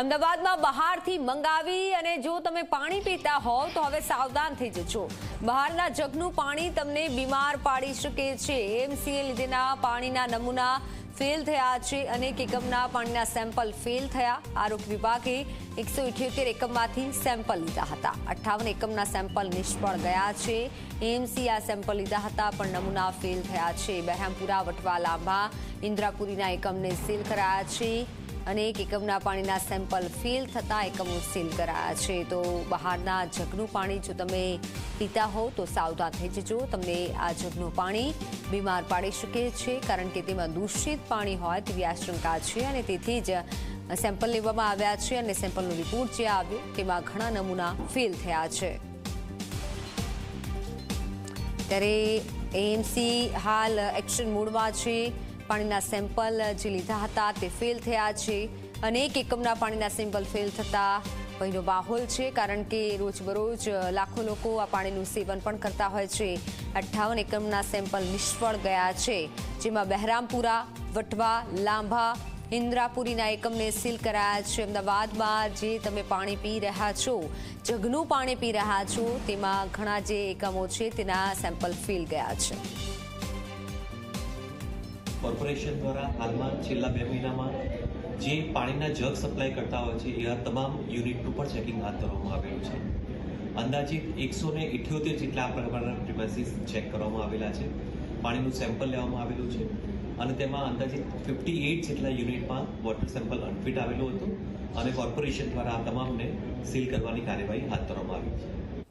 અમદાવાદમાં બહારથી મંગાવી અને જો તમે પાણી પીતા હોવ તો હવે સાવધાન થઈ જજો. બહારના જગનું પાણી તમને બીમાર પાડી શકે છે. એમસીએ લીધેના પાણીના નમૂના ફેલ થયા છે અનેક એકમના પાણીના સેમ્પલ ફેલ થયા. આરોગ્ય વિભાગે એકસો ઇઠ્યોતેર એકમમાંથી સેમ્પલ લીધા હતા. અઠ્ઠાવન એકમના સેમ્પલ નિષ્ફળ ગયા છે. એમસી આ સેમ્પલ લીધા હતા પણ નમૂના ફેલ થયા છે. બહેરામપુરા વટવા લાંબા ઇન્દ્રાપુરીના એકમને સીલ કરાયા છે. અનેક એકમના પાણીના સેમ્પલ ફેલ થતા એકમો સીલ કરાયા છે. તો બહારના જગનું પાણી જો તમે પીતા હોવ તો સાવધાન થઈ જજો. તમને આ જગનું પાણી બીમાર પાડી શકે છે કારણ કે તેમાં દૂષિત પાણી હોય તેવી આશંકા છે અને તેથી જ સેમ્પલ લેવામાં આવ્યા છે અને સેમ્પલનો રિપોર્ટ જે આવ્યો તેમાં ઘણા નમૂના ફેલ થયા છે. ત્યારે એએમસી હાલ એક્શન મોડમાં છે. પાણીના સેમ્પલ જે લીધા હતા તે ફેલ થયા છે. અનેક એકમના પાણીના સેમ્પલ ફેલ થતા ભયનો માહોલ છે, કારણ કે રોજબરોજ લાખો લોકો આ પાણીનું સેવન પણ કરતા હોય છે. અઠ્ઠાવન એકમના સેમ્પલ નિષ્ફળ ગયા છે, જેમાં બહેરામપુરા, વટવા, લાંભા, ઇન્દ્રાપુરીના એકમને સીલ કરાયા છે. અમદાવાદમાં જે તમે પાણી પી રહ્યા છો, જગનું પાણી પી રહ્યા છો, તેમાં ઘણા જે એકમો છે, તેના સેમ્પલ ફેલ ગયા છે. કોર્પોરેશન દ્વારા હાલમાં છેલ્લા બે મહિનામાં જે પાણીના જગ સપ્લાય કરતા હોય છે એવા તમામ યુનિટનું પણ ચેકિંગ હાથ ધરવામાં આવેલું છે. અંદાજિત એકસો ને ઇઠ્યોતેર જેટલા આ પ્રકારના પ્રિમાઇસીસ ચેક કરવામાં આવેલા છે. પાણીનું સેમ્પલ લેવામાં આવેલું છે. અને તેમાં અંદાજિત ફિફ્ટી એઇટ જેટલા યુનિટમાં વોટર સેમ્પલ અનફિટ આવેલું હતું. અને કોર્પોરેશન દ્વારા આ તમામને સીલ કરવાની કાર્યવાહી હાથ ધરવામાં આવી છે.